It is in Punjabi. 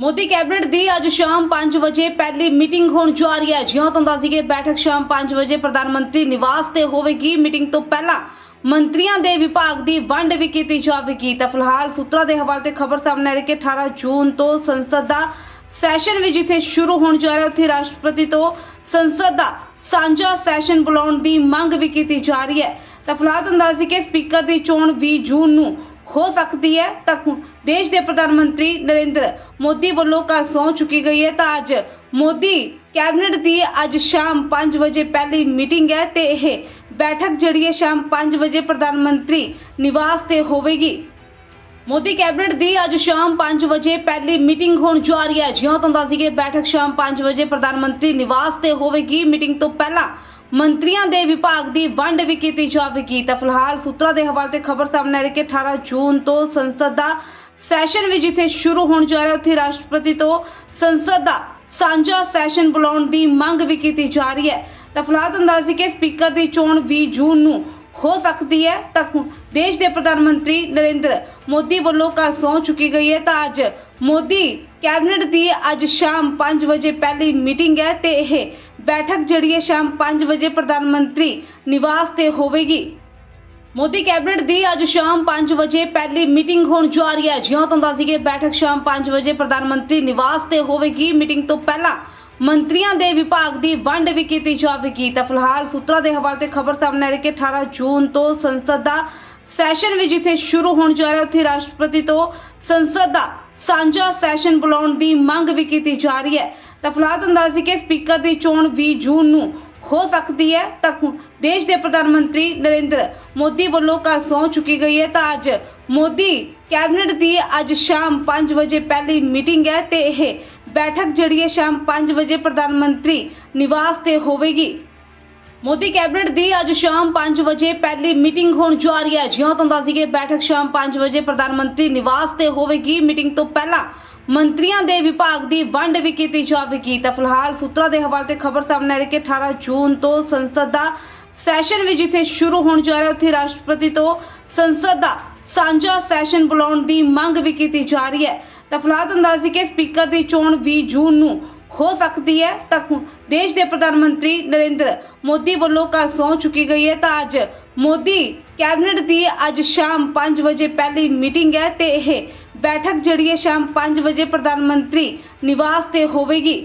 ਮੋਦੀ ਕੈਬਨਿਟ ਦੀ ਅੱਜ ਸ਼ਾਮ 5 ਵਜੇ ਪਹਿਲੀ ਮੀਟਿੰਗ ਹੋਣ ਜਾ ਰਹੀ ਹੈ। ਜਿਉਂ ਤੁਹਾਨੂੰ ਦੱਸ ਕਿ ਬੈਠਕ ਸ਼ਾਮ 5 ਵਜੇ ਪ੍ਰਧਾਨ ਮੰਤਰੀ ਨਿਵਾਸ ਤੇ ਹੋਵੇਗੀ। ਮੀਟਿੰਗ ਤੋਂ ਪਹਿਲਾਂ ਮੰਤਰੀਆਂ ਦੇ ਵਿਭਾਗ ਦੀ ਵੰਡ ਵੀ ਕੀਤੀ ਜਾਵੇਗੀ। ਤਾਂ ਫਿਲਹਾਲ ਸੂਤਰਾਂ ਦੇ ਹਵਾਲੇ ਤੇ ਖਬਰ ਸਾਹਮਣੇ ਆ ਰਹੀ ਕਿ 18 ਜੂਨ ਤੋਂ ਸੰਸਦ ਦਾ ਸੈਸ਼ਨ ਵੀ ਜਿੱਥੇ ਸ਼ੁਰੂ ਹੋਣ ਜਾ ਰਿਹਾ, ਉੱਥੇ ਰਾਸ਼ਟਰਪਤੀ ਤੋਂ ਸੰਸਦ ਦਾ ਸਾਂਝਾ ਸੈਸ਼ਨ ਬੁਲਾਉਣ ਦੀ ਮੰਗ ਵੀ ਕੀਤੀ ਜਾ ਰਹੀ ਹੈ। ਤਾਂ ਫਿਲਹਾਲ ਤੁਹਾਨੂੰ ਦੱਸ ਕਿ ਸਪੀਕਰ ਦੀ ਚੋਣ 20 ਜੂਨ ਨੂੰ ਹੋ ਸਕਦੀ ਹੈ, ਤਾਂ ਦੇਸ਼ ਦੇ ਪ੍ਰਧਾਨ ਮੰਤਰੀ ਨਰਿੰਦਰ ਮੋਦੀ ਵੱਲੋਂ ਕੱਲ ਸਹੁੰ ਚੁੱਕੀ ਗਈ ਹੈ। ਤਾਂ ਅੱਜ ਮੋਦੀ ਕੈਬਨਿਟ ਦੀ ਅੱਜ ਸ਼ਾਮ 5 ਵਜੇ ਪਹਿਲੀ ਮੀਟਿੰਗ ਹੈ ਤੇ ਇਹ ਬੈਠਕ ਜਿਹੜੀ ਹੈ ਸ਼ਾਮ 5 ਵਜੇ ਪ੍ਰਧਾਨ ਮੰਤਰੀ ਨਿਵਾਸ ਤੇ ਹੋਵੇਗੀ। ਮੋਦੀ ਕੈਬਨਿਟ ਦੀ ਅੱਜ ਸ਼ਾਮ 5 ਵਜੇ ਪਹਿਲੀ ਮੀਟਿੰਗ ਹੋਣ ਜਾ ਰਹੀ ਹੈ। ਜਿਉਂ ਤੁਹਾਨੂੰ ਦੱਸ ਦਈਏ, ਬੈਠਕ ਸ਼ਾਮ 5 ਵਜੇ ਪ੍ਰਧਾਨ ਮੰਤਰੀ ਨਿਵਾਸ ਤੇ ਹੋਵੇਗੀ। ਮੀਟਿੰਗ ਤੋਂ ਪਹਿਲਾਂ ਮੰਤਰੀਆਂ ਦੇ ਵਿਭਾਗ ਦੀ ਵੰਡ ਵੀ ਕੀਤੀ ਜਾਵੇਗੀ। ਤਾਂ ਫਿਲਹਾਲ ਸੂਤਰਾਂ ਦੇ ਹਵਾਲੇ ਤੇ ਖਬਰ ਸਾਹਮਣੇ ਆ ਰਹੀ ਕਿ 18 ਜੂਨ ਤੋਂ ਸੰਸਦ ਦਾ ਸੈਸ਼ਨ ਵੀ ਜਿੱਥੇ ਸ਼ੁਰੂ ਹੋਣ ਜਾ ਰਿਹਾ, ਉੱਥੇ ਰਾਸ਼ਟਰਪਤੀ ਤੋਂ ਸੰਸਦ ਦਾ ਸਾਂਝਾ ਸੈਸ਼ਨ ਬੁਲਾਉਣ ਦੀ ਮੰਗ ਵੀ ਕੀਤੀ ਜਾ ਰਹੀ ਹੈ। ਤਾਂ ਫਿਲਹਾਲ ਤੁਹਾਨੂੰ ਦੱਸ ਕਿ ਸਪੀਕਰ ਦੀ ਚੋਣ 20 ਜੂਨ ਨੂੰ ਹੋ ਸਕਦੀ ਹੈ। ਤਾਂ ਦੇਸ਼ ਦੇ ਪ੍ਰਧਾਨ ਮੰਤਰੀ ਨਰਿੰਦਰ ਮੋਦੀ ਵੱਲੋਂ ਕੱਲ ਸਹੁੰ ਚੁੱਕੀ ਗਈ ਹੈ। ਤਾਂ ਅੱਜ ਮੋਦੀ ਕੈਬਨਿਟ ਦੀ ਅੱਜ ਸ਼ਾਮ 5 ਵਜੇ ਪਹਿਲੀ ਮੀਟਿੰਗ ਹੈ ਤੇ ਇਹ ਬੈਠਕ ਜਿਹੜੀ ਹੈ ਸ਼ਾਮ 5 ਵਜੇ ਪ੍ਰਧਾਨ ਮੰਤਰੀ ਨਿਵਾਸ ਤੇ ਹੋਵੇਗੀ। ਮੋਦੀ ਕੈਬਨਿਟ ਦੀ ਅੱਜ ਸ਼ਾਮ 5 ਵਜੇ ਪਹਿਲੀ ਮੀਟਿੰਗ ਹੋਣ ਜਾ ਰਹੀ ਹੈ। ਜਿਉਂ ਤੁਹਾਨੂੰ ਦੱਸ ਦਈਏ, ਬੈਠਕ ਸ਼ਾਮ 5 ਵਜੇ ਪ੍ਰਧਾਨ ਮੰਤਰੀ ਨਿਵਾਸ ਤੇ ਹੋਵੇਗੀ। ਮੀਟਿੰਗ ਤੋਂ ਪਹਿਲਾਂ ਮੰਤਰੀਆਂ ਦੇ ਵਿਭਾਗ ਦੀ ਵੰਡ ਵੀ ਕੀਤੀ ਜਾਵੇਗੀ। ਤਾਂ ਫਿਲਹਾਲ ਸੂਤਰਾਂ ਦੇ ਹਵਾਲੇ ਤੇ ਖਬਰ ਸਾਹਮਣੇ ਆ ਰਹੀ ਕਿ 18 ਜੂਨ ਤੋਂ ਸੰਸਦ ਦਾ ਸੈਸ਼ਨ ਵੀ ਜਿੱਥੇ ਸ਼ੁਰੂ ਹੋਣ ਜਾ ਰਿਹਾ, ਉੱਥੇ ਰਾਸ਼ਟਰਪਤੀ ਤੋਂ ਸੰਸਦ ਦਾ ਸਾਂਝਾ ਸੈਸ਼ਨ ਬੁਲਾਉਣ ਦੀ ਮੰਗ ਵੀ ਕੀਤੀ ਜਾ ਰਹੀ ਹੈ। ਤਾਂ ਫਿਲਹਾਲ ਤੁਹਾਨੂੰ ਦੱਸ ਕਿ ਸਪੀਕਰ ਦੀ ਚੋਣ 20 ਜੂਨ ਨੂੰ ਹੋ ਸਕਦੀ ਹੈ। ਤਾਂ ਦੇਸ਼ ਦੇ ਪ੍ਰਧਾਨ ਮੰਤਰੀ ਨਰਿੰਦਰ ਮੋਦੀ ਵੱਲੋਂ ਕੱਲ ਸਹੁੰ ਚੁੱਕੀ ਗਈ ਹੈ। ਤਾਂ ਅੱਜ ਮੋਦੀ ਕੈਬਨਿਟ ਦੀ ਅੱਜ ਸ਼ਾਮ 5 ਵਜੇ ਪਹਿਲੀ ਮੀਟਿੰਗ ਹੈ ਤੇ ਇਹ ਬੈਠਕ ਜਿਹੜੀ ਹੈ ਸ਼ਾਮ 5 ਵਜੇ ਪ੍ਰਧਾਨ ਮੰਤਰੀ ਨਿਵਾਸ ਤੇ ਹੋਵੇਗੀ। ਮੋਦੀ ਕੈਬਨਿਟ ਦੀ ਅੱਜ ਸ਼ਾਮ 5 ਵਜੇ ਪਹਿਲੀ ਮੀਟਿੰਗ ਹੋਣ ਜਾ ਰਹੀ ਹੈ। ਜਿਉਂ ਤੁਹਾਨੂੰ ਦੱਸ ਦਈਏ ਬੈਠਕ ਸ਼ਾਮ 5 ਵਜੇ ਪ੍ਰਧਾਨ ਮੰਤਰੀ ਨਿਵਾਸ ਤੇ ਹੋਵੇਗੀ। ਮੀਟਿੰਗ ਤੋਂ ਪਹਿਲਾਂ ਮੰਤਰੀਆਂ ਦੇ ਵਿਭਾਗ ਦੀ ਵੰਡ ਵੀ ਕੀਤੀ ਜਾਵੇਗੀ ਤਾਂ ਫਿਲਹਾਲ ਸੂਤਰਾਂ ਦੇ ਹਵਾਲੇ ਤੇ ਖਬਰ ਸਾਹਮਣੇ ਆ ਰਹੀ ਕਿ 18 ਜੂਨ ਤੋਂ ਸੰਸਦ ਦਾ ਸੈਸ਼ਨ ਵੀ ਜਿੱਥੇ ਸ਼ੁਰੂ ਹੋਣ ਜਾ ਰਿਹਾ, ਉੱਥੇ ਰਾਸ਼ਟਰਪਤੀ ਤੋਂ ਸੰਸਦ ਦਾ ਸਾਂਝਾ ਸੈਸ਼ਨ ਬੁਲਾਉਣ ਦੀ ਮੰਗ ਵੀ ਕੀਤੀ ਜਾ ਰਹੀ ਹੈ। ਤਾਂ ਫਿਲਹਾਲ ਤੁਹਾਨੂੰ ਦੱਸ ਕਿ ਸਪੀਕਰ ਦੀ ਚੋਣ 20 ਜੂਨ ਨੂੰ ਹੋ ਸਕਦੀ ਹੈ। ਤਾਂ ਦੇਸ਼ ਦੇ ਪ੍ਰਧਾਨ ਮੰਤਰੀ ਨਰਿੰਦਰ ਮੋਦੀ ਵੱਲੋਂ ਕੱਲ ਸਹੁੰ ਚੁੱਕੀ ਗਈ ਹੈ। ਤਾਂ ਅੱਜ ਮੋਦੀ ਕੈਬਨਿਟ ਦੀ ਅੱਜ ਸ਼ਾਮ 5 ਵਜੇ ਪਹਿਲੀ ਮੀਟਿੰਗ ਹੈ ਤੇ ਇਹ ਬੈਠਕ ਜਿਹੜੀ ਹੈ ਸ਼ਾਮ 5 ਵਜੇ ਪ੍ਰਧਾਨ ਮੰਤਰੀ ਨਿਵਾਸ ਤੇ ਹੋਵੇਗੀ।